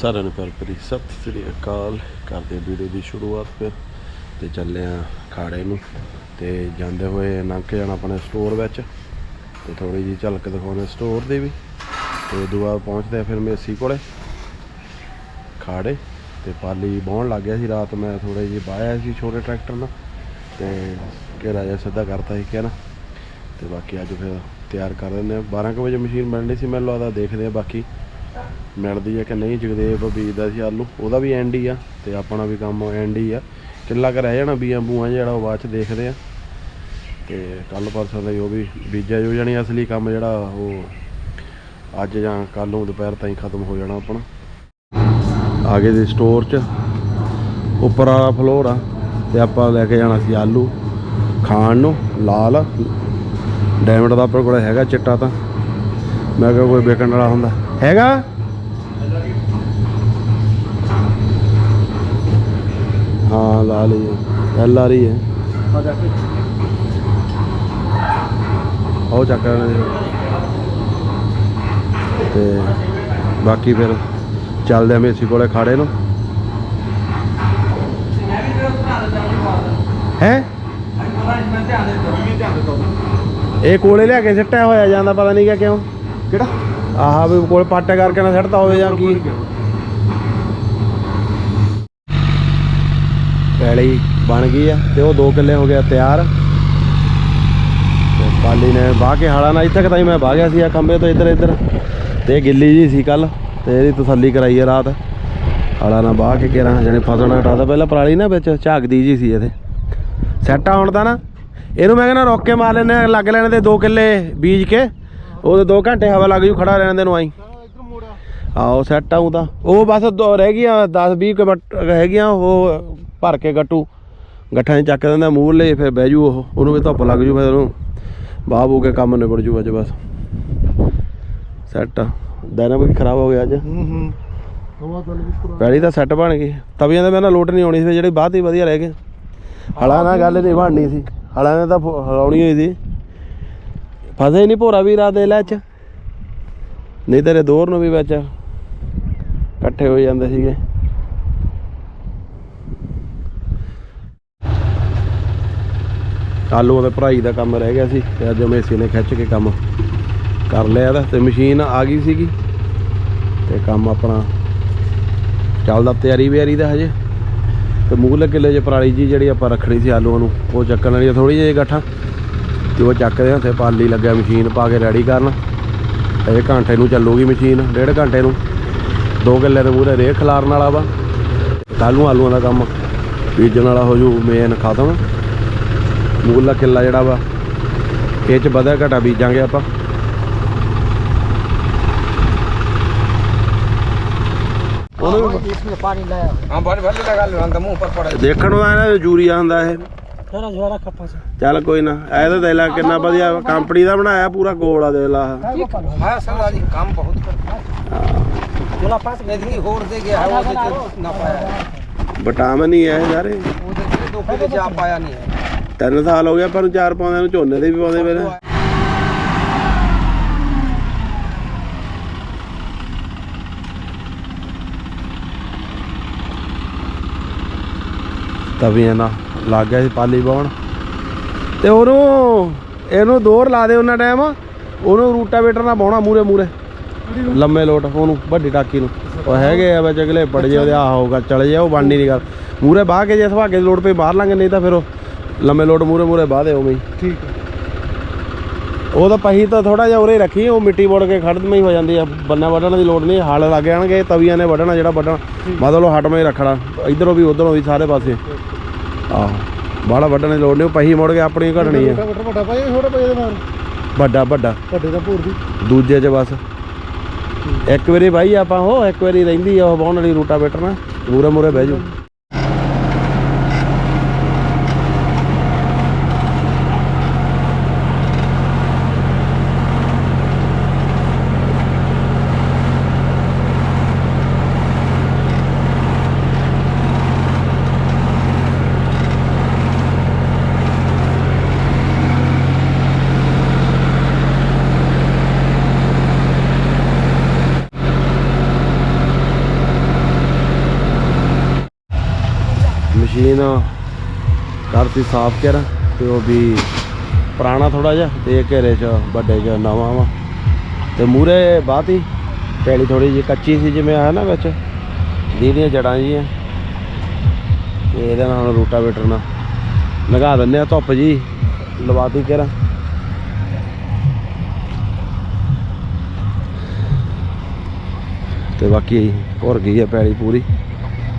ਸਾਰਿਆਂ ਨੂੰ ਪਿਆਰ ਭਰੀ ਸਤਿ ਸ੍ਰੀ ਅਕਾਲ। ਕਰਦੇ ਵੀਡੀਓ ਦੀ ਸ਼ੁਰੂਆਤ ਫਿਰ ਤੇ ਚੱਲੇ ਆ ਖਾੜੇ ਨੂੰ ਤੇ ਜਾਂਦੇ ਹੋਏ ਲੰਘ ਕੇ ਜਾਣਾ ਆਪਣੇ ਸਟੋਰ ਵਿੱਚ ਤੇ ਥੋੜੀ ਜੀ ਝਲਕ ਦਿਖਾਉਣੇ ਸਟੋਰ ਦੀ ਵੀ ਤੇ ਉਦੋਂ ਪਹੁੰਚਦੇ ਆ ਫਿਰ ਮੇਸੀ ਕੋਲੇ ਖਾੜੇ ਤੇ ਪਾਲੀ ਬਾਉਣ ਲੱਗ ਗਿਆ ਸੀ। ਰਾਤ ਮੈਂ ਥੋੜੇ ਜਿਹੀ ਬਾਇਆ ਸੀ ਛੋਟੇ ਟਰੈਕਟਰ ਨਾਲ ਤੇ ਘੇਰਾ ਜਿਹਾ ਸਿੱਧਾ ਕਰਤਾ ਸੀ ਕਿ ਨਾ। ਤੇ ਬਾਕੀ ਅੱਜ ਫਿਰ ਤਿਆਰ ਕਰ ਦਿੰਦੇ ਆ। 12 ਕੁ ਵਜੇ ਮਸ਼ੀਨ ਬਣਨੀ ਸੀ। ਮੈਨੂੰ ਲੱਗਦਾ ਦੇਖਦੇ ਆ ਬਾਕੀ ਮਿਲਦੀ ਆ ਕਿ ਨਹੀਂ ਜਗਦੇਵ ਬੀਜਦਾ ਸੀ ਆਲੂ, ਉਹਦਾ ਵੀ ਐਂਡ ਹੀ ਆ ਤੇ ਆਪਣਾ ਵੀ ਕੰਮ ਐਂਡ ਹੀ ਆ। ਕਿੱਲਾ ਕੁ ਰਹਿ ਜਾਣਾ ਬੀਆਂ ਬੂਆਂ ਜਿਹੜਾ ਉਹ ਬਾਅਦ ਚ ਦੇਖਦੇ ਆ। ਤੇ ਕੱਲ ਪਰਸੋਂ ਦਾ ਹੀ ਉਹ ਵੀ ਬੀਜਿਆ ਜੋ ਜਾਣੀ, ਅਸਲੀ ਕੰਮ ਜਿਹੜਾ ਉਹ ਅੱਜ ਜਾਂ ਕੱਲ ਨੂੰ ਦੁਪਹਿਰ ਤਾਈਂ ਖਤਮ ਹੋ ਜਾਣਾ ਆਪਣਾ। ਆ ਗਏ ਦੇ ਸਟੋਰ 'ਚ ਉੱਪਰ ਵਾਲਾ ਫਲੋਰ ਆ ਤੇ ਆਪਾਂ ਲੈ ਕੇ ਜਾਣਾ ਸੀ ਆਲੂ ਖਾਣ ਨੂੰ, ਲਾਲ। ਡਾਇਮੰਡ ਦਾ ਆਪਣੇ ਕੋਲ ਹੈਗਾ ਚਿੱਟਾ ਤਾਂ। ਮੈਂ ਕਿਹਾ ਕੋਈ ਵੇਚਣ ਵਾਲਾ ਹੁੰਦਾ। ਹੈਗਾ? ਹਾਂ, ਲਾ ਹੀ ਐਲ ਆ ਰਹੀ ਹੈ। ਉਹ ਚੱਕ ਰਹੇ ਨੇ ਤੇ ਬਾਕੀ ਫਿਰ ਚੱਲਦੇ ਆ ਮੇਸੀ ਕੋਲੇ ਖਾੜੇ ਨੂੰ। ਹੈ? ਇਹ ਕੋਲੇ ਲਿਆ ਕੇ ਸਿੱਟਿਆ ਹੋਇਆ ਜਾਂਦਾ, ਪਤਾ ਨਹੀਂ ਕਿ ਕਿਉਂ। ਕਿਹੜਾ? ਆਹ ਵੀ ਕੋਲ ਪਾਟੇ ਕਰਕੇ ਨਾ ਸਿੱਟਦਾ ਹੋਵੇ ਜਾਂ ਕੀ। ਪੈਲੀ ਬਣ ਗਈ ਆ ਤੇ ਉਹ 2 ਕਿੱਲੇ ਹੋ ਗਿਆ ਤਿਆਰ। ਤੇ ਪਾਲੀ ਨੇ ਬਾਹ ਕੇ ਹਾਲਾ ਨਾ ਇੱਥੇ ਕਦਾਈ ਮੈਂ ਬਾਹ ਗਿਆ ਸੀ ਆ ਖੰਬੇ ਤੋਂ ਇੱਧਰ ਇੱਧਰ। ਤੇ ਇਹ ਗਿੱਲੀ ਜੀ ਸੀ ਕੱਲ ਤੇ ਇਹਦੀ ਤਸੱਲੀ ਕਰਾਈ ਆ ਰਾਤ। ਹਾਲਾ ਨਾ ਬਾਹ ਕੇ ਕਿਰਾਂ ਜਣੇ ਫਸਣਾ ਹਟਾਦਾ ਪਹਿਲਾਂ ਪਰਾਲੀ ਨਾ ਵਿੱਚ ਝਾਕਦੀ ਜੀ ਸੀ ਇਹਦੇ। ਸੈੱਟ ਆਉਣ ਦਾ ਨਾ। ਇਹਨੂੰ ਮੈਂ ਕਹਿੰਦਾ ਰੋਕ ਕੇ ਮਾਰ ਲੈਣੇ ਲੱਗ ਲੈਣੇ ਤੇ 2 ਕਿੱਲੇ ਬੀਜ ਕੇ। ਉਹਦੇ 2 ਘੰਟੇ ਹਵਾ ਲੱਗ ਜੂ ਖੜਾ ਰਹਿਣ ਦੇ ਨੂੰ ਆਈ। ਆਓ ਸੈੱਟ ਆਉਂ ਤਾਂ। ਉਹ ਬਸ ਦੋ ਰਹਿ ਗਈਆਂ 10 20 ਕੁ ਬੱਟ ਹੈਗੀਆਂ ਉਹ ਭਰ ਕੇ ਗੱਟੂ। ਗੱਠਾਂ 'ਚ ਚੱਕ ਦਿੰਦਾ ਮੂੰਹ ਲੈ ਫਿਰ ਬਹਿ ਜੂ ਉਹ। ਉਹਨੂੰ ਵੀ ਧੁੱਪ ਲੱਗ ਜੂ ਫਿਰ ਉਹਨੂੰ। ਬਾਹ ਬੂ ਕੇ ਕੰਮ ਨਿਬੜ ਜੂ ਅੱਜ ਬਸ। ਸੈੱਟ ਡਾਇਨਾਮਿਕ ਖਰਾਬ ਹੋ ਗਿਆ ਅੱਜ। ਹੂੰ ਹੂੰ। ਵੀ ਪਹਿਲੀ ਤਾਂ ਸੈੱਟ ਬਣ ਗਈ। ਤਵੀਆਂ ਦਾ ਮੇਰੇ ਨਾਲ ਲੋਟ ਨਹੀਂ ਆਉਣੀ ਸੀ ਜਿਹੜੀ ਬਾਅਦ ਹੀ ਵਧੀਆ ਰਹਿ ਗਏ ਹਲਾ ਨਾਲ ਗੱਲ ਨਹੀਂ ਬਣਨੀ ਸੀ। ਹਲਾ ਨੇ ਤਾਂ ਹਲਾਉਣੀ ਹੋਈ ਸੀ। ਫਸੇ ਨਹੀਂ ਭੋਰਾ ਵੀ ਰਾਤ ਦੇ ਲੈ ਚ। ਨਹੀਂ ਤੇਰੇ ਦੋਰ ਨੂੰ ਵੀ ਵਿੱਚ ਇਕੱਠੇ ਹੋ ਜਾਂਦੇ ਸੀਗੇ। ਆਲੂ ਉਹਦੇ ਭਰਾਈ ਦਾ ਕੰਮ ਰਹਿ ਗਿਆ ਸੀ ਤੇ ਅੱਜ ਮੇਸੀ ਨੇ ਖਿੱਚ ਕੇ ਕੰਮ ਕਰ ਲਿਆ ਦਾ ਤੇ ਮਸ਼ੀਨ ਆ ਗਈ ਸੀਗੀ। ਤੇ ਕੰਮ ਆਪਣਾ ਚੱਲਦਾ ਤਿਆਰੀ ਵਿਆਰੀ ਦਾ ਹਜੇ। ਤੇ ਮੂਹਲੇ ਕਿੱਲੇ 'ਚ ਪਰਾਲੀ ਜੀ ਜਿਹੜੀ ਆਪਾਂ ਰੱਖਣੀ ਸੀ ਆਲੂਆਂ ਨੂੰ, ਉਹ ਚੱਕਣ ਵਾਲੀ ਥੋੜੀ ਜਿਹੀ ਗੱਠਾਂ। ਤੇ ਉਹ ਚੱਕਦੇ ਹੱਥੇ ਪਾਲੀ ਲੱਗਿਆ ਮਸ਼ੀਨ ਪਾ ਕੇ ਰੈਡੀ ਕਰਨ। ਇਹ ਘੰਟੇ ਨੂੰ ਚੱਲੂਗੀ ਮਸ਼ੀਨ ਡੇਢ ਘੰਟੇ ਨੂੰ। ਦੋ ਕਿੱਲੇ ਦੇ ਪੂਰੇ ਰੇਖ ਖਲਾਰਨ ਵਾਲਾ ਵਾ। ਕੱਲ ਆਲੂਆਂ ਦਾ ਕੰਮ। ਬੀਜਣ ਵਾਲਾ ਹੋ ਜੂ ਮੇਨ ਖਤਮ। ਮੂਲਾ ਕਿੱਲਾ ਜਿਹੜਾ ਵਾ ਇਹ ਚ ਵਧਾ ਘਟਾ ਬੀਜਾਂਗੇ ਆਪਾਂ। ਉਹਨੂੰ ਇਸ ਵਿੱਚ ਪਾਣੀ ਲਾਇਆ ਹਾਂ ਬਾਰੇ ਭੱਲੇ ਲਗਾ ਲੈਣਾ ਤਾਂ ਮੂੰਹ ਪਰ ਪੜਾ ਦੇਖਣ ਨੂੰ ਆਇਆ ਯੂਰੀਆ ਹੁੰਦਾ जरा जोरा कप्पा से ਚੱਲ ਕੋਈ ਨਾ ਇਹ ਤਾਂ ਦੇਖ ਲੈ ਕਿੰਨਾ ਵਧੀਆ ਕੰਪਨੀ ਦਾ ਬਣਾਇਆ ਪੂਰਾ ਗੋਲ आ ਦੇਖ ਲਾ हाँ सर आज काम बहुत करता जोला पास है इतनी होर दे गया है वो देखिए ना पाया है ਵਿਟਾਮਿਨ ਹੀ ਹੈ ਸਾਰੇ वो देखिए दो किलो जा पाया नहीं है ਤਿੰਨ ਸਾਲ ਹੋ ਗਿਆ ਪਰ ਨੂੰ ਚਾਰ ਪਾਉਂਦੇ ਨੂੰ ਝੋਨੇ ਦੇ ਵੀ ਪਾਉਂਦੇ ਪਏ ਨੇ ਤਵੀਆਂ ਨਾ ਲੱਗ ਗਿਆ ਸੀ ਪਾਲੀ ਪਾਉਣ ਤੇ ਉਹਨੂੰ ਇਹਨੂੰ ਦੋਰ ਲਾ ਦੇ ਉਹਨਾਂ ਟਾਈਮ ਉਹਨੂੰ ਰੂਟਾਵੇਟਰ ਨਾਲ ਬਾਉਣਾ ਮੂਰੇ ਮੂਰੇ ਲੰਮੇ ਲੋਟ ਉਹਨੂੰ ਵੱਡੀ ਟਾਕੀ ਨੂੰ। ਉਹ ਹੈਗੇ ਆ ਵਿੱਚ ਅਗਲੇ ਪੜ ਜੇ ਆ ਹੋਊਗਾ ਚਲੇ ਜਾ ਉਹ ਬਣਨੀ ਨਹੀਂ ਗੱਲ। ਮੂਰੇ ਬਾਹ ਕੇ ਜੇ ਸੁਭਾਗੇ ਲੋਟ ਪੇ ਮਾਰ ਲਾਂਗੇ ਨਹੀਂ ਤਾਂ ਫਿਰ ਉਹ ਲੰਮੇ ਲੋਟ ਮੂਰੇ ਮੂਰੇ ਬਾਹ ਦੇ ਉਵੇਂ ਠੀਕ ਉਹ ਤਾਂ ਪਹੀ ਤਾਂ ਥੋੜਾ ਜਿਹਾ ਉਰੇ ਰੱਖੀ ਉਹ ਮਿੱਟੀ ਬੋੜ ਕੇ ਖੜਦ ਮਈ ਹੋ ਜਾਂਦੀ ਆ। ਬੰਨਾ ਵੱਢਣ ਦੀ ਲੋੜ ਨਹੀਂ ਹਾਲ ਲੱਗ ਜਾਣਗੇ ਤਵੀਆਂ ਨੇ ਵੱਢਣਾ ਜਿਹੜਾ ਵੱਢਣਾ। ਮਤਲਬ ਹਟਵੇਂ ਰੱਖਣਾ ਇਧਰੋਂ ਵੀ ਉਧਰੋਂ ਵੀ ਸਾਰੇ ਪਾਸੇ। ਆਹੋ। ਬਾਹਲਾ ਵੱਢਣ ਦੀ ਲੋੜ ਨਹੀਂ ਉਹ ਪਹੀ ਮੁੜ ਕੇ ਆਪਣੀ ਘਟਣੀ ਆ। ਵੱਡਾ ਵੱਡਾ ਵੱਡਾ ਪਾਇਆ ਛੋਟਾ ਪਾਇਆ ਦੇ ਨਾਲ। ਵੱਡਾ ਵੱਡਾ। ਵੱਡੇ ਦਾ ਭੂਰ ਦੀ ਦੂਜੇ 'ਚ ਬਸ। ਇੱਕ ਵਾਰੀ ਬਾਈ ਆਪਾਂ ਉਹ ਇੱਕ ਵਾਰੀ ਰਹਿੰਦੀ ਆ ਉਹ ਬਾਉਣ ਵਾਲੀ ਰੂਟਾ ਬੈਟਰ ਮੂਰੇ ਮੂਰੇ ਬਹਿ ਜਾਓ ਕਰਤੀ ਸਾਫ਼ ਕਰ ਤੇ ਉਹ ਵੀ ਪੁਰਾਣਾ ਥੋੜਾ ਜਿਹਾ ਤੇ ਘੇਰੇ 'ਚ ਵੱਡੇ 'ਚ ਨਵਾਂ ਵਾ। ਤੇ ਮੂਰੇ ਬਾਤੀ, ਪੈਲੀ ਥੋੜੀ ਜਿਹੀ ਕੱਚੀ ਸੀ ਜਿਵੇਂ ਆਇਆ ਨਾ ਵਿੱਚ ਦੀਆਂ ਜੜਾਂ ਜੀਆਂ। ਤੇ ਇਹਦੇ ਨਾਲ ਹੁਣ ਰੂਟਾਵੇਟਰ ਨਾਲ ਲਗਾ ਦਿੰਦੇ ਆ ਧੁੱਪ ਜੀ, ਲਵਾਤੀ ਕਰਾਂ ਤੇ ਬਾਕੀ ਭੁਰ ਗਈ ਹੈ ਪੈਲੀ ਪੂਰੀ।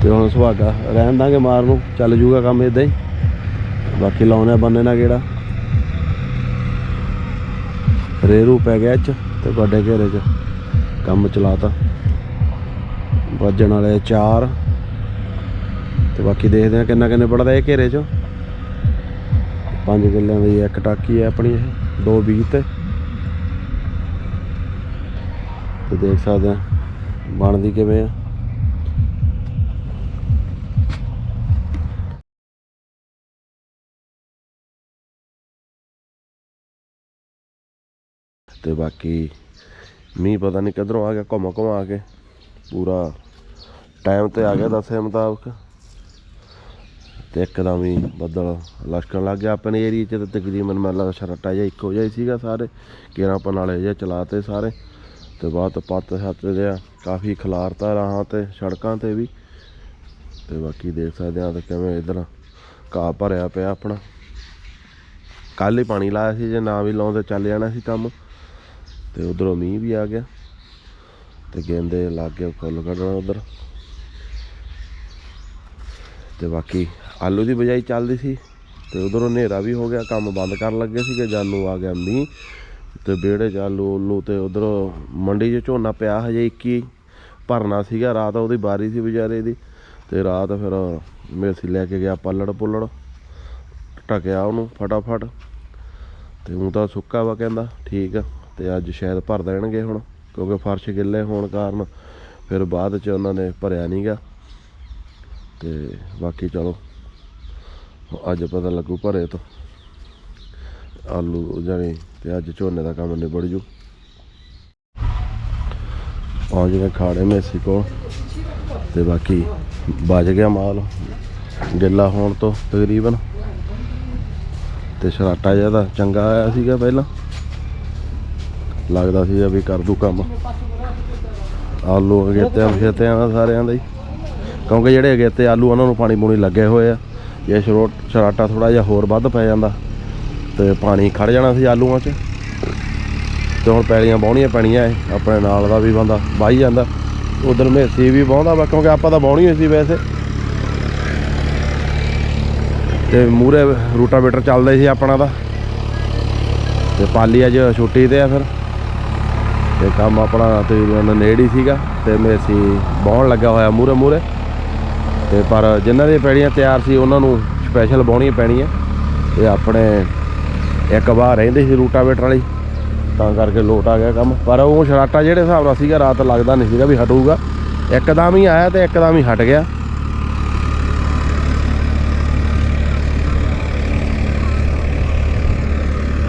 ਤੇ ਹੁਣ ਸੁਹਾਗਾ ਰਹਿਣ ਦਾਂਗੇ ਮਾਰ ਨੂੰ, ਚੱਲ ਜੂਗਾ ਕੰਮ ਇਦਾਂ ਹੀ। ਬਾਕੀ ਲਾਉਣੇ ਬੰਨੇ ਨਾ ਕਿਹੜਾ ਰੇਰੂ ਪੈ ਗਿਆ ਚ ਤੇ ਵੱਡੇ ਘੇਰੇ ਚ ਕੰਮ ਚਲਾਤਾ। ਵੱਜਣ ਵਾਲੇ 4 ਤੇ ਬਾਕੀ ਦੇਖਦੇ ਆ ਕਿੰਨਾ ਕਿੰਨੇ ਪੜਦਾ ਇਹ ਘੇਰੇ ਚ। 5 ਕਿੱਲਿਆਂ ਦੀ ਇੱਕ ਟਾਕੀ ਹੈ ਆਪਣੀ ਇਹ 2 20 ਤੇ। ਤੇ ਦੇਖ ਸਕਦੇ ਆ ਬਣਦੀ ਕਿਵੇਂ ਆ। ਤੇ ਬਾਕੀ ਮੀਂਹ ਪਤਾ ਨਹੀਂ ਕਿੱਧਰੋਂ ਆ ਗਿਆ, ਘੁੰਮ ਘੁੰਮ ਕੇ। ਪੂਰਾ ਟਾਈਮ ਤੇ ਆ ਗਿਆ ਦੱਸੇ ਮੁਤਾਬਕ। ਤੇ ਇੱਕਦਮ ਹੀ ਬੱਦਲ ਲਸ਼ਕਣ ਲੱਗ ਗਿਆ। ਆਪਣੇ ਏਰੀਆ 'ਚ ਤਾਂ ਤਕਰੀਬਨ ਮੈਨੂੰ ਲੱਗਦਾ ਛਰਟਾ ਜਿਹਾ ਇੱਕੋ ਜਿਹਾ ਹੀ ਸੀਗਾ ਸਾਰੇ। ਕੇਰਾਂ ਆਪਾਂ ਨਾਲੇ ਜਿਹਾ ਚਲਾਤੇ ਸਾਰੇ। ਤੇ ਬਾਅਦ ਪੱਤ ਹੱਥ ਦੇ ਕਾਫੀ ਖਿਲਾਰਤਾ ਰਾਹਾਂ ਤੇ, ਸੜਕਾਂ ਤੇ ਵੀ। ਤੇ ਬਾਕੀ ਦੇਖ ਸਕਦੇ ਆ ਤੇ ਕਿਵੇਂ ਇਧਰ ਘਾਹ ਭਰਿਆ ਪਿਆ ਆਪਣਾ। ਕੱਲ ਹੀ ਪਾਣੀ ਲਾਇਆ ਸੀ, ਜੇ ਨਾ ਵੀ ਲਾਉਂਦੇ ਚੱਲ ਜਾਣਾ ਸੀ ਕੰਮ। ਤੇ ਉਧਰੋਂ ਮੀਂਹ ਵੀ ਆ ਗਿਆ ਤੇ ਗੇਂਦੇ ਲੱਗ ਗਏ ਫੁੱਲ ਕੱਢਣਾ ਉਧਰ। ਤੇ ਬਾਕੀ ਆਲੂ ਦੀ ਬਜਾਈ ਚੱਲਦੀ ਸੀ ਤੇ ਉਧਰੋਂ ਹਨੇਰਾ ਵੀ ਹੋ ਗਿਆ, ਕੰਮ ਬੰਦ ਕਰਨ ਲੱਗੇ ਸੀਗੇ ਕਿ ਜਾਨੂ ਆ ਗਿਆ ਮੀਂਹ। ਤੇ ਵਿਹੜੇ ਚ ਆਲੂ ਉਲੂ ਤੇ ਉਧਰੋਂ ਮੰਡੀ 'ਚ ਝੋਨਾ ਪਿਆ ਹਜੇ 21 ਭਰਨਾ ਸੀਗਾ, ਰਾਤ ਉਹਦੀ ਬਾਰੀ ਸੀ ਵਿਚਾਰੇ ਦੀ। ਤੇ ਰਾਤ ਫਿਰ ਮੇਸੀ ਲੈ ਕੇ ਗਿਆ ਪੱਲੜ ਪੁੱਲੜ ਟਕਿਆ ਉਹਨੂੰ ਫਟਾਫਟ। ਤੇ ਉਹ ਤਾਂ ਸੁੱਕਾ ਵਾ ਕਹਿੰਦਾ, ਠੀਕ ਆ। ਤੇ ਅੱਜ ਸ਼ਾਇਦ ਭਰ ਦੇਣਗੇ ਹੁਣ, ਕਿਉਂਕਿ ਫਰਸ਼ ਗਿੱਲੇ ਹੋਣ ਕਾਰਨ ਫਿਰ ਬਾਅਦ ਚ ਉਹਨਾਂ ਨੇ ਭਰਿਆ ਨਹੀਂਗਾ ਤੇ ਬਾਕੀ ਚਲੋ, ਅੱਜ ਪਤਾ ਲੱਗੂ ਭਰੇ ਤੋਂ। ਆਲੂ ਜਾਣੀ ਤੇ ਅੱਜ ਝੋਨੇ ਦਾ ਕੰਮ ਨਿਬੜ ਜੂ। ਆ ਜਿਵੇਂ ਖਾੜੇ ਮੇਸੀ ਕੋਲ, ਤੇ ਬਾਕੀ ਬਚ ਗਿਆ ਮਾਲ, ਗਿੱਲਾ ਹੋਣ ਤੋਂ ਤਕਰੀਬਨ। ਤੇ ਸ਼ਰਾਟਾ ਜਿਹਾ ਚੰਗਾ ਆਇਆ ਸੀਗਾ ਪਹਿਲਾਂ। ਲੱਗਦਾ ਸੀ ਵੀ ਕਰ ਦੂ ਕੰਮ। ਆਲੂ ਅਗੇਤਿਆਂ ਫੇਤਿਆਂ ਦਾ ਸਾਰਿਆਂ ਦਾ ਹੀ। ਕਿਉਂਕਿ ਜਿਹੜੇ ਅਗੇਤੇ ਆਲੂ, ਉਹਨਾਂ ਨੂੰ ਪਾਣੀ ਪੂਣੀ ਲੱਗੇ ਹੋਏ ਆ। ਜੇ ਸ਼ਰੋਟ ਸ਼ਰਾਟਾ ਥੋੜਾ ਜਿਹਾ ਹੋਰ ਵੱਧ ਪੈ ਜਾਂਦਾ, ਤੇ ਪਾਣੀ ਖੜ ਜਾਣਾ ਸੀ ਆਲੂਆਂ 'ਚ। ਤੇ ਹੁਣ ਪੈਲੀਆਂ ਬਾਉਣੀਆਂ ਪੈਣੀਆਂ ਐ, ਆਪਣੇ ਨਾਲ ਦਾ ਵੀ ਬੰਦਾ ਵਾਹੀ ਜਾਂਦਾ। ਉਧਰ ਮੇਸੀ ਵੀ ਬਾਉਂਦਾ ਵਾ, ਕਿਉਂਕਿ ਆਪਾਂ ਤਾਂ ਬਾਉਣੀ ਹੋਈ ਸੀ ਵੈਸੇ। ਤੇ ਮੂਰੇ ਰੂਟਾਵੇਟਰ ਚੱਲਦਾ ਸੀ ਆਪਣਾ ਦਾ। ਤੇ ਪਾਲੀ ਅੱਜ ਛੁੱਟੀ ਤੇ ਆ ਫਿਰ। ਤੇ ਕੰਮ ਆਪਣਾ ਤਕਰੀਬਨ ਨੇੜੇ ਹੀ ਸੀਗਾ ਤੇ ਮੇਸੀ ਬਾਉਣ ਲੱਗਾ ਹੋਇਆ ਮੂਰੇ ਮੂਰੇ ਤੇ ਪਰ ਜਿਨ੍ਹਾਂ ਦੀਆਂ ਪੈੜੀਆਂ ਤਿਆਰ ਸੀ, ਉਹਨਾਂ ਨੂੰ ਸਪੈਸ਼ਲ ਬਾਉਣੀਆਂ ਪੈਣੀਆਂ। ਤੇ ਆਪਣੇ ਇੱਕ ਵਾਰ ਰਹਿੰਦੇ ਸੀ ਰੂਟਾਵੇਟਰ ਵਾਲੀ, ਤਾਂ ਕਰਕੇ ਲੋਟ ਆ ਗਿਆ ਕੰਮ। ਪਰ ਉਹ ਸ਼ਰਾਟਾ ਜਿਹੜੇ ਹਿਸਾਬ ਨਾਲ ਸੀਗਾ, ਰਾਤ ਲੱਗਦਾ ਨਹੀਂ ਸੀਗਾ ਵੀ ਹਟੂਗਾ। ਇੱਕਦਮ ਹੀ ਆਇਆ ਤੇ ਇੱਕਦਮ ਹੀ ਹਟ ਗਿਆ।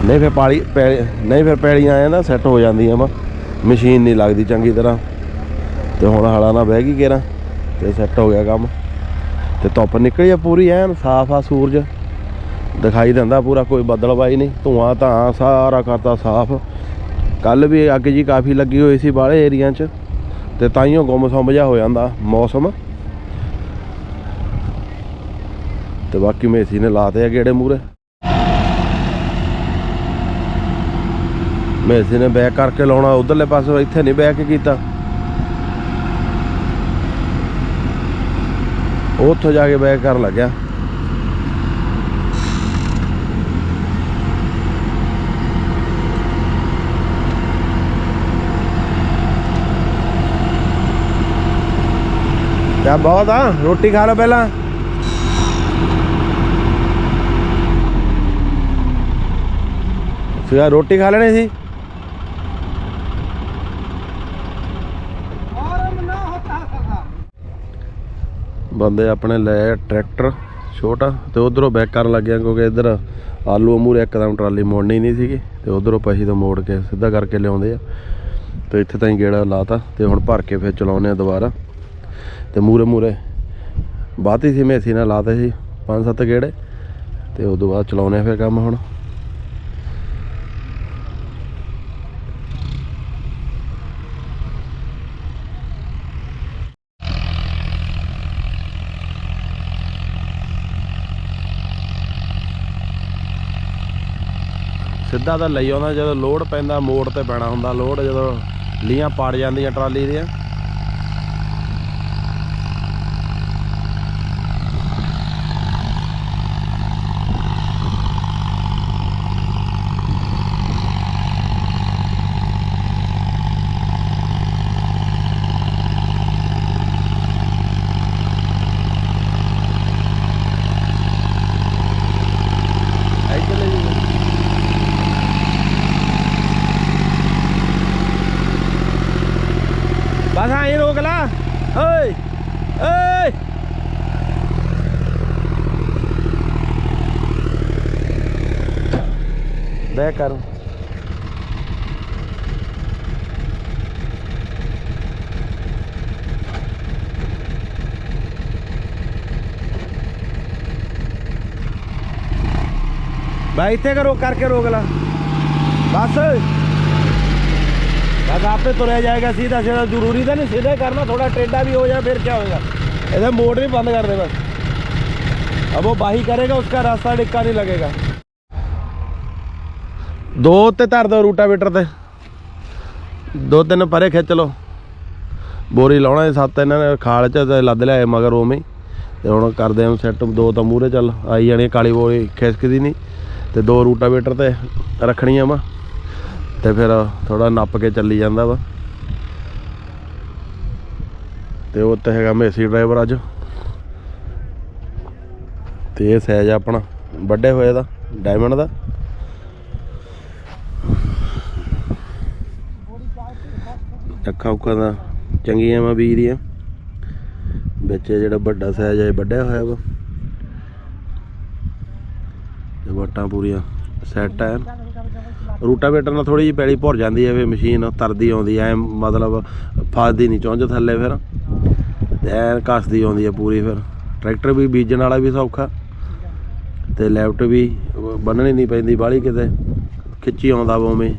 ਨਹੀਂ ਫਿਰ ਪਾਲੀ ਪੈ- ਨਹੀਂ ਫਿਰ ਪੈੜੀਆਂ ਆਇਆ ਨਾ ਸੈੱਟ ਹੋ ਜਾਂਦੀਆਂ ਵਾ। ਮਸ਼ੀਨ ਨਹੀਂ ਲੱਗਦੀ ਚੰਗੀ ਤਰ੍ਹਾਂ। ਤੇ ਹੁਣ ਹਾਲਾ ਨਾ ਬਹਿ ਗਈ ਕੇਰਾ, ਤੇ ਸੈੱਟ ਹੋ ਗਿਆ ਕੰਮ। ਤੇ ਧੁੱਪ ਨਿਕਲੀ ਆ ਪੂਰੀ, ਐਨ ਸਾਫ਼ ਆ ਸੂਰਜ। ਦਿਖਾਈ ਦਿੰਦਾ ਪੂਰਾ, ਕੋਈ ਬੱਦਲਬਾਈ ਨਹੀਂ। ਧੂਆਂ ਤਾਂ ਸਾਰਾ ਕਰਤਾ ਸਾਫ਼। ਕੱਲ ਵੀ ਅੱਗ ਜੀ ਕਾਫੀ ਲੱਗੀ ਹੋਈ ਸੀ ਬਾਹਲੇ ਏਰੀਆ 'ਚ, ਤੇ ਤਾਈਓ ਗੁੰਮ ਸੁੰਮ ਜਿਹਾ ਹੋ ਜਾਂਦਾ ਮੌਸਮ। ਤੇ ਬਾਕੀ ਮੇਸੀ ਨੇ ਲਾਤੇ ਆ ਗੇੜੇ ਮੂਰੇ ਮੇਸੀ ਨੇ ਬੈਕ ਕਰਕੇ ਲਾਉਣਾ, ਉਧਰਲੇ ਪਾਸੇ ਇੱਥੇ ਨਹੀਂ ਬੈਕ ਕੀਤਾ। ਉੱਥੋਂ ਜਾ ਕੇ ਬੈਕ ਕਰਨ ਲੱਗਿਆ। ਕਿਆ ਬਹੁਤ ਆ, ਰੋਟੀ ਖਾ ਲਓ ਪਹਿਲਾਂ। ਸਿਆ ਰੋਟੀ ਖਾ ਲੈਣੀ ਸੀ? ਬੰਦੇ ਆਪਣੇ ਲੈ ਟਰੈਕਟਰ ਛੋਟਾ ਤੇ ਉਧਰੋਂ ਬੈਕ ਕਰਨ ਲੱਗਿਆ ਕਿਉਂਕਿ ਇੱਧਰ ਆਲੂ ਮੂਰੇ ਇੱਕਦਮ ਟਰਾਲੀ ਮੋੜਨੀ ਨਹੀਂ ਸੀਗੀ ਤੇ ਉਧਰੋਂ ਪਹੀ ਤੋਂ ਮੋੜ ਕੇ ਸਿੱਧਾ ਕਰਕੇ ਲਿਆਉਂਦੇ ਆ। ਤੇ ਇੱਥੇ ਤਾਂ ਹੀ ਗੇੜਾ ਲਾਤਾ ਤੇ ਹੁਣ ਭਰ ਕੇ ਫਿਰ ਚਲਾਉਂਦੇ ਆ ਦੁਬਾਰਾ। ਤੇ ਮੂਰੇ ਮੂਰੇ ਬਾਤੀ ਸੀ ਮੇਸੀ ਨਾਲ ਲਾਤੇ ਸੀ ਪੰਜ ਸੱਤ ਗੇੜੇ ਤੇ ਉਦੋਂ ਬਾਅਦ ਚਲਾਉਣੇ ਆ ਫਿਰ ਕੰਮ ਹੁਣ। ਸਿੱਧਾ ਤਾਂ ਲਈ ਆਉਂਦਾ, ਜਦੋਂ ਲੋਡ ਪੈਂਦਾ ਮੋੜ ਤੇ ਪੈਣਾ ਹੁੰਦਾ, ਲੋਡ ਜਦੋਂ ਲੀਆਂ ਪਾੜ ਜਾਂਦੀਆਂ ਟਰਾਲੀ ਦੀਆਂ ਇੱਧਰ ਲੈ ਜੀ ਬਸ ਆਈ ਰੋਕ ਲਾ ਓਏ ਓਏ मैं करूं भाई इतने का रोक करके रोक ला बस बस आप पे तो रह जाएगा सीधा सीधा जरूरी था नहीं सीधा करना थोड़ा टेढ़ा भी हो जाए फिर क्या होगा इधर मोड़ भी बंद कर दे बस अब वो बाही करेगा उसका रास्ता डिक्का नहीं लगेगा ਦੋ ਉੱਤੇ ਧਰ ਦੋ ਰੂਟਾਵੇਟਰ ਤੇ। ਦੋ ਤਿੰਨ ਪਰੇ ਖਿੱਚ ਲਓ। ਬੋਰੀ ਲਾਉਣਾ ਇਹ ਸੱਤ ਇਹਨਾਂ ਨੇ ਖਾਲ ਚ ਤੇ ਲੱਦ ਲਿਆਏ ਮਗਰ ਉਵੇਂ ਹੀ। ਤੇ ਹੁਣ ਕਰਦੇ ਆ ਸੈੱਟ ਦੋ ਤਾਂ ਮੂਰੇ ਚੱਲ, ਆਈ ਜਾਣੀ ਕਾਲੀ ਬੋਰੀ, ਖਿਸਕਦੀ ਨਹੀਂ। ਤੇ ਦੋ ਰੂਟਾਵੇਟਰ ਤੇ ਰੱਖਣੀਆਂ ਵਾ। ਤੇ ਫਿਰ ਥੋੜਾ ਨੱਪ ਕੇ ਚੱਲੀ ਜਾਂਦਾ ਵਾ। ਤੇ ਉਹ ਤੇ ਹੈਗਾ ਮੇਸੀ ਡਰਾਈਵਰ ਅੱਜ। ਤੇ ਇਹ ਸਹਿਜ ਆਪਣਾ, ਵੱਡੇ ਹੋਏ ਦਾ ਡਾਇਮੰਡ ਦਾ। ਅੱਖਾਂ ਉੱਖਾਂ ਦਾ ਚੰਗੀਆਂ ਵਾ ਵੀਰ ਦੀਆਂ ਵਿੱਚ ਜਿਹੜਾ ਵੱਡਾ ਸਹਿਜ ਹੈ ਵੱਡਿਆ ਹੋਇਆ ਵਾ। ਤੇ ਵਟਾਂ ਪੂਰੀਆਂ ਸੈੱਟ ਹੈ ਰੂਟਾਵੇਟਰ ਨਾਲ ਥੋੜੀ ਜਿਹੀ ਪੈਲੀ ਭੁਰ ਜਾਂਦੀ ਹੈ ਵੀ ਮਸ਼ੀਨ ਤਰਦੀ ਆਉਂਦੀ ਐ ਮਤਲਬ ਫਸਦੀ ਨਹੀਂ ਚੁੰਝ ਥੱਲੇ ਫਿਰ। ਤੇ ਐਨ ਕੱਸਦੀ ਆਉਂਦੀ ਹੈ ਪੂਰੀ ਫਿਰ। ਟਰੈਕਟਰ ਵੀ ਬੀਜਣ ਵਾਲਾ ਵੀ ਸੌਖਾ। ਤੇ ਲੈਫਟ ਵੀ ਬੰਨਣੀ ਨਹੀਂ ਪੈਂਦੀ ਬਾਹਲੀ ਕਿਤੇ। ਖਿੱਚੀ ਆਉਂਦਾ ਵਾ ਉਵੇਂ।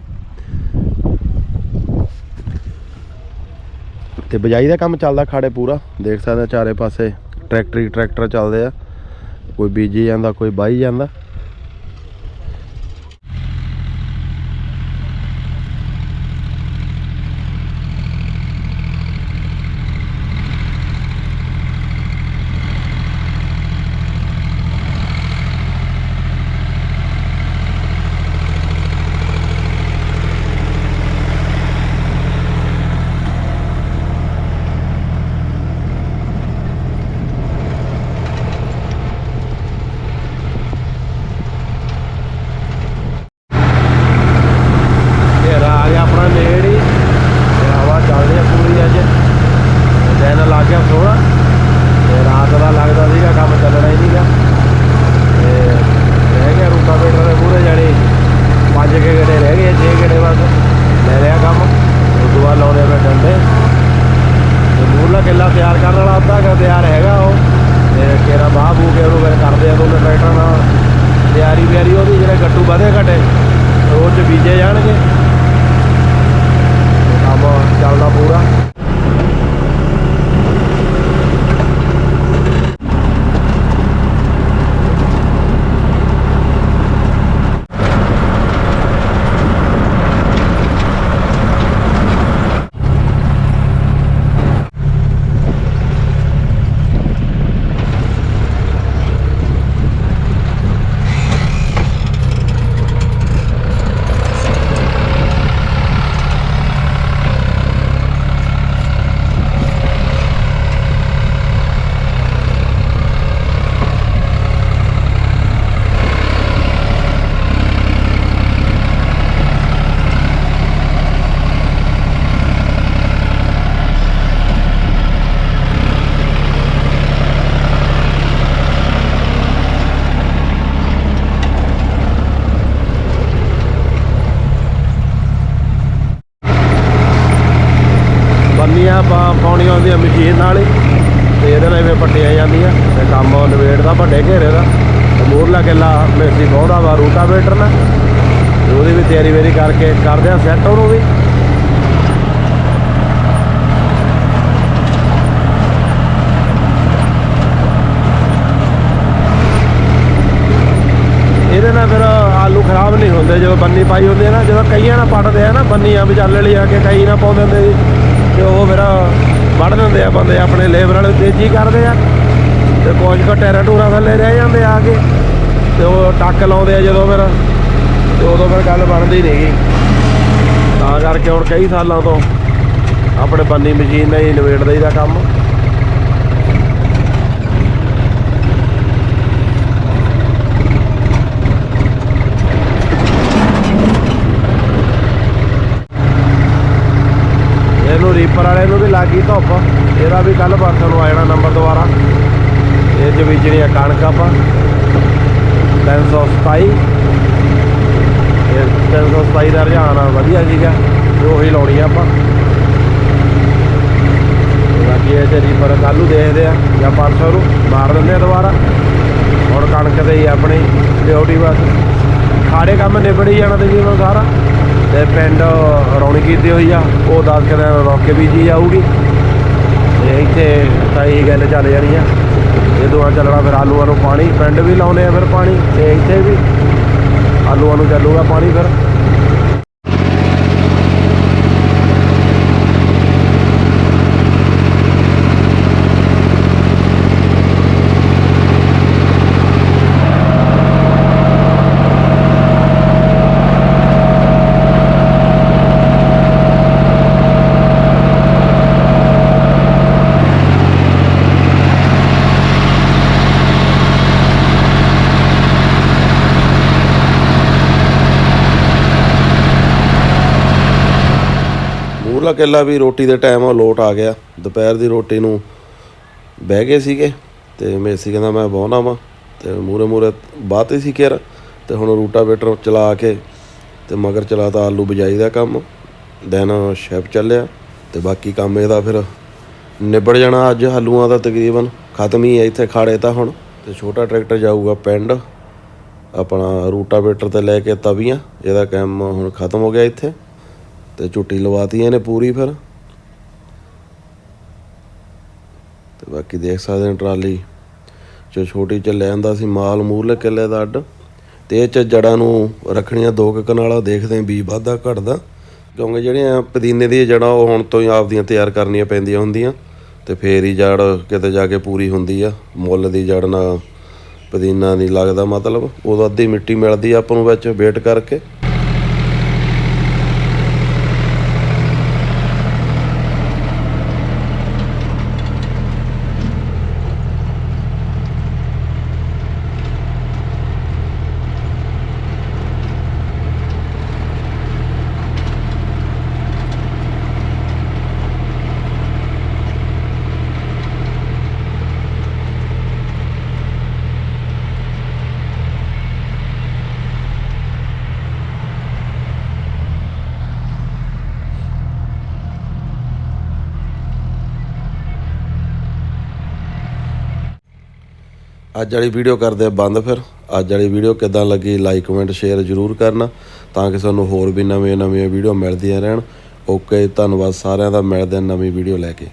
ਤੇ ਬਜਾਈ ਦਾ ਕੰਮ ਚੱਲਦਾ ਖਾੜੇ ਪੂਰਾ। ਦੇਖ ਸਕਦੇ ਚਾਰੇ ਪਾਸੇ ਟਰੈਕਟਰ ਟਰੈਕਟਰ ਚੱਲਦੇ ਆ। ਕੋਈ ਬੀਜੀ ਜਾਂਦਾ, ਕੋਈ ਬਾਈ ਜਾਂਦਾ ਹਨੇਰਾ ਆ ਗਿਆ ਆਪਣਾ ਨੇੜ ਹੀ ਤੇ ਹਵਾ ਚੱਲਦੀ ਆ ਪੂਰੀ ਅੱਜ ਤੇ ਦਿਨ ਲੱਗ ਗਿਆ ਥੋੜਾ ਤੇ ਰਾਤ ਦਾ ਲੱਗਦਾ ਸੀਗਾ ਕੰਮ ਚੱਲਣਾ ਹੀ ਨਹੀਂਗਾ ਤੇ ਰਹਿ ਗਿਆ ਰੂਟਾਵੇਟਰ ਦੇ ਪੂਰੇ ਜਾਣੀ ਪੰਜ ਕੇ ਗੇੜੇ ਰਹਿ ਗਏ ਛੇ ਗੇੜੇ ਬਸ ਲੈ ਲਿਆ ਕੰਮ ਉਸ ਤੋਂ ਬਾਅਦ ਲਾਉਣੇ ਪਏ ਡੰਡੇ ਤੇ ਕਿੱਲਾ ਤਿਆਰ ਕਰਨ ਵਾਲਾ ਅੱਧਾ ਕੁ ਤਿਆਰ ਹੈਗਾ ਉਹ। ਤੇ ਕੇਰਾ ਬਾਹ ਬੂ ਕੇ ਉਹਨੂੰ ਫਿਰ ਕਰਦੇ ਆ ਦੋਨੇ ਟਰੈਕਟਰ ਨਾਲ। ਤਿਆਰੀ ਵਿਆਰੀ ਉਹਦੀ ਜਿਹੜੇ ਗੱਟੂ ਵਧੇ ਘਟੇ, ਰੋਜ਼ ਬੀਜੇ ਜਾਣਗੇ। ਕੰਮ ਚੱਲਣਾ ਪੂਰਾ। ਆਪਾਂ ਪਾਉਣੀ ਆਉਂਦੀ ਆ ਮਸ਼ੀਨ ਨਾਲ ਹੀ, ਤੇ ਇਹਦੇ ਨਾਲ ਵੀ ਪੱਟਿਆ ਜਾਂਦੀਆਂ, ਤੇ ਕੰਮ ਨਵੇੜ ਦਾ ਵੱਡੇ ਘੇਰੇ ਦਾ ਮੂਰਲਾ ਕਿੱਲਾ ਮੇਸੀ ਬਹੁੜਾ ਵਾ ਰੂਟਾਵੇਟਰ ਨਾਲ ਉਹਦੀ ਵੀ ਤਿਆਰੀ ਵੇਰੀ ਕਰਕੇ ਕਰਦੇ ਆ ਸੈੱਟ ਉਹਨੂੰ ਵੀ। ਇਹਦੇ ਨਾਲ ਫਿਰ ਆਲੂ ਖਰਾਬ ਨਹੀਂ ਹੁੰਦੇ, ਜਦੋਂ ਬੰਨੀ ਪਾਈ ਹੁੰਦੀ ਹੈ ਨਾ, ਜਦੋਂ ਕਈਆਂ ਨਾਲ ਪੜਦੇ ਆ ਨਾ ਬੰਨੀ ਆ ਵਿਚਾਲੇ ਲਈ ਆ ਕੇ, ਕਈ ਨਾ ਪਾਉਂਦੇ ਹੁੰਦੇ ਜੀ ਤੇ ਉਹ ਫਿਰ ਵੱਢ ਦਿੰਦੇ ਆ ਬੰਦੇ, ਆਪਣੇ ਲੇਬਰ ਵਾਲੇ ਤੇਜ਼ੀ ਕਰਦੇ ਆ। ਤੇ ਕੁਝ ਕੁ ਟੈਰਾ ਟੂਰਾ ਥੱਲੇ ਰਹਿ ਜਾਂਦੇ ਆ ਕੇ। ਤੇ ਉਹ ਟੱਕ ਲਾਉਂਦੇ ਆ ਜਦੋਂ ਫਿਰ, ਤੇ ਉਦੋਂ ਫਿਰ ਗੱਲ ਬਣਦੀ ਨਹੀਂਗੀ ਤਾਂ ਕਰਕੇ ਹੁਣ ਕਈ ਸਾਲਾਂ ਤੋਂ ਆਪਣੇ ਬੰਨੀ ਮਸ਼ੀਨ ਨਾਲ ਹੀ ਨਿਬੇੜ ਦਈਦਾ ਕੰਮ। ਇਹਨੂੰ ਰੀਪਰ ਵਾਲੇ ਨੂੰ ਵੀ ਲੱਗੀ ਧੁੱਪ। ਇਹਦਾ ਵੀ ਕੱਲ ਪਰਸੋਂ ਨੂੰ ਆ ਜਾਣਾ ਨੰਬਰ ਦੁਬਾਰਾ। ਇਹ ਚ ਬੀਜਣੀ ਆ ਕਣਕ ਆਪਾਂ 327 ਇਹ 327 ਦਾ ਰੁਝਾਨ ਵਧੀਆ ਸੀਗਾ। ਤੇ ਉਹੀ ਲਾਉਣੀ ਆ ਆਪਾਂ। ਬਾਕੀ ਇਹ ਚ ਰੀਪਰ ਕੱਲ੍ਹ ਨੂੰ ਦੇਖਦੇ ਆ, ਜਾਂ ਪਰਸੋਂ ਨੂੰ ਮਾਰ ਦਿੰਦੇ ਆ ਦੁਬਾਰਾ। ਹੁਣ ਕਣਕ ਤੇ ਹੀ ਆਪਣੀ ਡਿਊਟੀ ਬਸ। ਖਾੜੇ ਕੰਮ ਨਿਬੜੀ ਜਾਣਾ ਤੇ ਜੀ ਸਾਰਾ। ਤੇ ਪਿੰਡ ਰੌਣੀ ਦੀ ਹੋਈ ਆ, ਉਹ 10 ਕੁ ਦਿਨ ਰੁਕ ਕੇ ਬੀਜੀ ਜਾਊਗੀ ਤੇ ਇੱਥੇ ਤਾਂ ਇਹ ਗੱਲ ਚੱਲ ਜਾਣੀ ਆ। ਜਦੋਂ ਆ ਚੱਲਣਾ ਫਿਰ ਆਲੂਆਂ ਨੂੰ ਪਾਣੀ, ਪਿੰਡ ਵੀ ਲਾਉਨੇ ਆ ਫਿਰ ਪਾਣੀ, ਤੇ ਇੱਥੇ ਵੀ ਆਲੂਆਂ ਨੂੰ ਚੱਲੂਗਾ ਪਾਣੀ ਫਿਰ। ਇਕੱਲਾ ਵੀ ਰੋਟੀ ਦੇ ਟਾਈਮ ਲੋਟ ਆ ਗਿਆ। ਦੁਪਹਿਰ ਦੀ ਰੋਟੀ ਨੂੰ ਬਹਿ ਗਏ ਸੀਗੇ ਤੇ ਮੇਸੀ ਕਹਿੰਦਾ, ਮੈਂ ਬਹੁਣਾ ਵਾਂ। ਤੇ ਮੂਰੇ ਮੂਰੇ ਬਾਤ ਹੀ ਸੀ ਕਿਰ ਤੇ ਹੁਣ ਰੂਟਾਵੇਟਰ ਚਲਾ ਕੇ ਤੇ ਮਗਰ ਚਲਾਤਾ ਆਲੂ ਬਜਾਈ ਦਾ ਕੰਮ। ਦੈਨ ਸ਼ੈਪ ਚੱਲਿਆ ਤੇ ਬਾਕੀ ਕੰਮ ਇਹਦਾ ਫਿਰ ਨਿਬੜ ਜਾਣਾ ਅੱਜ ਆਲੂਆਂ ਦਾ ਤਕਰੀਬਨ। ਖਤਮ ਹੀ ਹੈ ਇੱਥੇ ਖਾੜੇ ਤਾਂ ਹੁਣ। ਤੇ ਛੋਟਾ ਟਰੈਕਟਰ ਜਾਊਗਾ ਪਿੰਡ। ਆਪਣਾ ਰੂਟਾਵੇਟਰ ਤੇ ਲੈ ਕੇ ਤਵੀਆਂ। ਇਹਦਾ ਕੰਮ ਹੁਣ ਖਤਮ ਹੋ ਗਿਆ ਇੱਥੇ। ਤੇ ਝੁੱਟੀ ਲਵਾਤੀ ਇਹਨੇ ਪੂਰੀ ਫਿਰ। ਤੇ ਬਾਕੀ ਦੇਖ ਸਕਦੇ ਹੋ ਟਰਾਲੀ। ਜੋ ਛੋਟੀ ਚ ਲੈ ਆਂਦਾ ਸੀ ਮਾਲ, ਮੂਰਲੇ ਕਿੱਲੇ ਦਾ ਅੱਡ। ਤੇ ਇਹ ਚ ਜੜਾਂ ਨੂੰ ਰੱਖਣੀਆਂ ਦੋ ਕੁ ਕਨਾਲਾਂ, ਦੇਖਦੇ ਆਂ ਵੀ ਵਾਧਾ ਘਟਦਾ। ਕਿਉਂਕਿ ਜਿਹੜੀਆਂ ਪੁਦੀਨੇ ਦੀਆਂ ਜੜਾਂ, ਉਹ ਹੁਣ ਤੋਂ ਹੀ ਆਪਦੀਆਂ ਤਿਆਰ ਕਰਨੀਆਂ ਪੈਂਦੀਆਂ ਹੁੰਦੀਆਂ। ਤੇ ਫੇਰ ਹੀ ਜੜ ਕਿਤੇ ਜਾ ਕੇ ਪੂਰੀ ਹੁੰਦੀ ਆ। ਮੁੱਲ ਦੀ ਜੜ ਨਾਲ ਪੁਦੀਨਾ ਨਹੀਂ ਲੱਗਦਾ ਮਤਲਬ। ਉਦੋਂ ਅੱਧੀ ਮਿੱਟੀ ਮਿਲਦੀ ਆ ਆਪਾਂ ਨੂੰ ਵਿੱਚ ਵੇਟ ਕਰਕੇ। ਅੱਜ ਵਾਲੀ ਵੀਡੀਓ ਕਰਦੇ ਆ ਬੰਦ ਫਿਰ। ਅੱਜ ਵਾਲੀ ਵੀਡੀਓ ਕਿਦਾਂ ਲੱਗੀ ਲਾਈਕ ਕਮੈਂਟ ਸ਼ੇਅਰ ਜ਼ਰੂਰ ਕਰਨਾ ਤਾਂ ਕਿ ਸਾਨੂੰ ਹੋਰ ਵੀ ਨਵੀਆਂ ਨਵੀਆਂ ਵੀਡੀਓ ਮਿਲਦੀਆਂ ਰਹਿਣ। ਓਕੇ ਧੰਨਵਾਦ ਸਾਰਿਆਂ ਦਾ। ਮਿਲਦੇ ਹਾਂ ਨਵੀਂ ਵੀਡੀਓ ਲੈ ਕੇ।